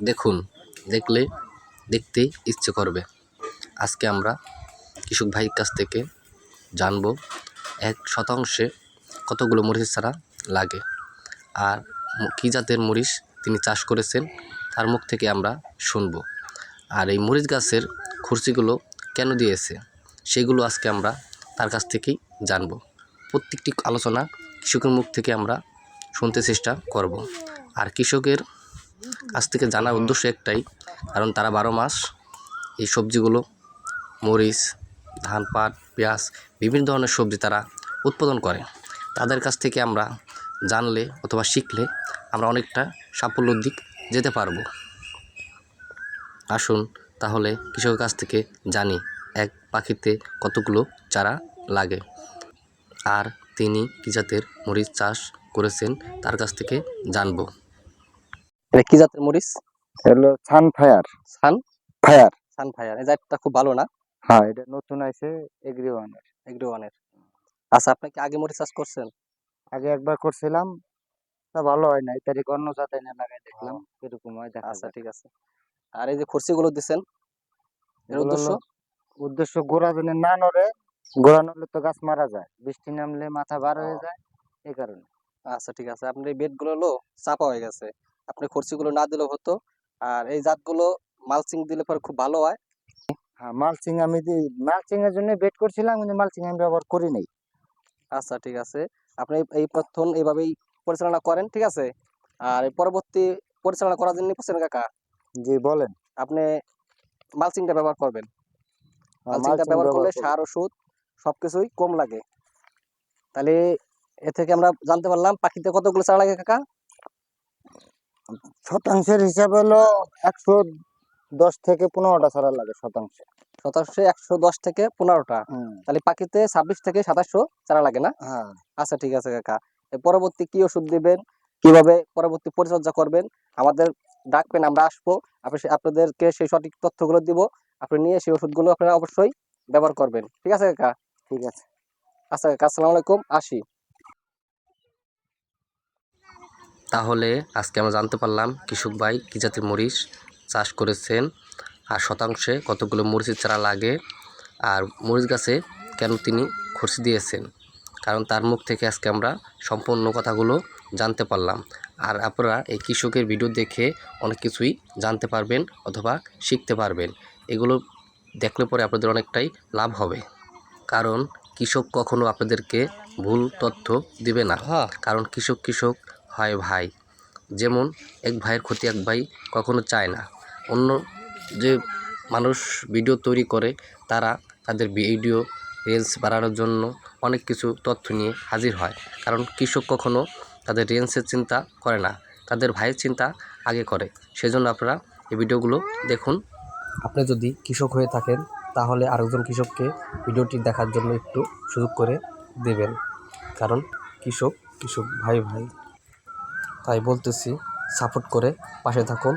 দেখুন, দেখলে দেখতে ইচ্ছে করবে। আজকে আমরা কৃষক ভাইয়ের কাছ থেকে জানব এক শতাংশে কতগুলো মরিচ চারা লাগে আর কী জাতের মরিচ তিনি চাষ করেছেন তার মুখ থেকে আমরা শুনব। আর এই মরিচ গাছের খুরচিগুলো কেন দিয়েছে সেগুলো আজকে আমরা তার কাছ থেকেই জানব। প্রত্যেকটি আলোচনা কৃষকের মুখ থেকে আমরা শুনতে চেষ্টা করব। আর কৃষকের কাছ থেকে জানার উদ্দেশ্য একটাই, কারণ তারা বারো মাস এই সবজিগুলো, মরিচ, ধান, পাট, পেঁয়াজ, বিভিন্ন ধরনের সবজি তারা উৎপাদন করে। তাদের কাছ থেকে আমরা জানলে অথবা শিখলে আমরা অনেকটা সাফল্যর দিক যেতে পারব। আসুন তাহলে কৃষকের কাছ থেকে জানি এক পাখিতে কতগুলো চারা লাগে। আর তিনি কী জাতের মরিচ চাষ করেছেন তার কাছ থেকে জানব। এটা কী জাতের মরিচ? হলো ছান ফায়ার। Sun fire. সানফায়ার এই জাতটা খুব ভালো না? হ্যাঁ এটা নতুন আছে এগ্রি ওয়ানের এগ্রো ওয়ানের আচ্ছা আপনি কি আগে মরিচ চাষ করছেন? আগে একবার করছিলাম তা ভালো হয় নাই। তারিখ অন্য জাত এনে লাগাই দেখলাম এরকম হয় দেখা আচ্ছা ঠিক আছে। আর এই যে খরচিগুলো দিচ্ছেন এর উদ্দেশ্য? উদ্দেশ্য গোড়া যদি না নড়ে গোড়া নড়লে তো গাছ মারা যায়। বৃষ্টি নামলে মাথা বার হয়ে যায় এই কারণে। আচ্ছা ঠিক আছে। আপনার এই বেডগুলো হলো চাপা হয়ে গেছে। আপনি খরচিগুলো না দিলেও হতো। আর এই জাতগুলো মালচিং দিলে পরে খুব ভালো হয়। হ্যাঁ মালচিং আমি মালচিং এর জন্য বেড করছিলাম কিন্তু মালচিং আমি ব্যবহার করি নাই। আচ্ছা ঠিক আছে। আপনি এই- প্রথম এইভাবেই পরিচালনা করেন ঠিক আছে? আর পরবর্তী পরিচালনা করার জন্য বুঝছেন কাকা? জি বলেন। আপনি মালচিংটা ব্যবহার করবেন। হ্যাঁ, মালচিংটা mulching ব্যবহার করলে সার ওষুধ সবকিছুই কম লাগে। তাহলে এ থেকে আমরা জানতে পারলাম পাখিতে কতগুলো চারা লাগে কাকা? শতাংশের হিসাব হলো একশো দশ থেকে পনেরোটা ছাড়া লাগে শতাংশে। শতাংশে একশো দশ থেকে পনেরোটা। তাহলে পাখিতে ছাব্বিশ থেকে সাতাশশো চারা লাগে না? হ্যাঁ। আচ্ছা ঠিক আছে কাকা। পরবর্তী কি ওষুধ দিবেন? কীভাবে পরবর্তী পরিচর্যা করবেন? আমাদের ডাকবেন আমরা আসব। আপনি আপনাদেরকে সেই সঠিক তথ্যগুলো দিব। আপনি নিয়ে সেই ওষুধগুলো আপনারা অবশ্যই ব্যবহার করবেন। ঠিক আছে কাকা? ঠিক আছে। আচ্ছা কাকা আসসালামু আলাইকুম। আসি। তাহলে আজকে আমরা জানতে পারলাম কৃষক ভাই কী জাতের মরিচ চাষ করেছেন আর শতাংশে কতগুলো মরিচের চারা লাগে আর মরিচ গাছে কেন তিনি খরচি দিয়েছেন? কারণ তার মুখ থেকে আজকে আমরা সম্পূর্ণ কথাগুলো জানতে পারলাম। আর আপনারা এই কৃষকের ভিডিও দেখে অনেক কিছুই জানতে পারবেন অথবা শিখতে পারবেন। এগুলো দেখলে পরে আপনাদের অনেকটাই লাভ হবে। কারণ কৃষক কখনো আপনাদেরকে ভুল তথ্য দিবে না। কারণ কৃষক কৃষক হয় ভাই। যেমন এক ভাইয়ের ক্ষতি এক ভাই কখনো চায় না। অন্য যে মানুষ ভিডিও তৈরি করে, তারা তাদের ভিডিও রিলস বাড়ানোর জন্য অনেক কিছু তথ্য নিয়ে হাজির হয়। কারণ কৃষক কখনো তাদের রেঞ্জের চিন্তা করে না। তাদের ভাইয়ের চিন্তা আগে করে। সেজন্য আপনারা এই ভিডিওগুলো দেখুন। আপনি যদি কৃষক হয়ে থাকেন, তাহলে আরেকজন কৃষককে ভিডিওটি দেখার জন্য একটু সুযোগ করে দেবেন। কারণ কৃষক কৃষক ভাই ভাই। তাই বলতেছি সাপোর্ট করে পাশে থাকুন।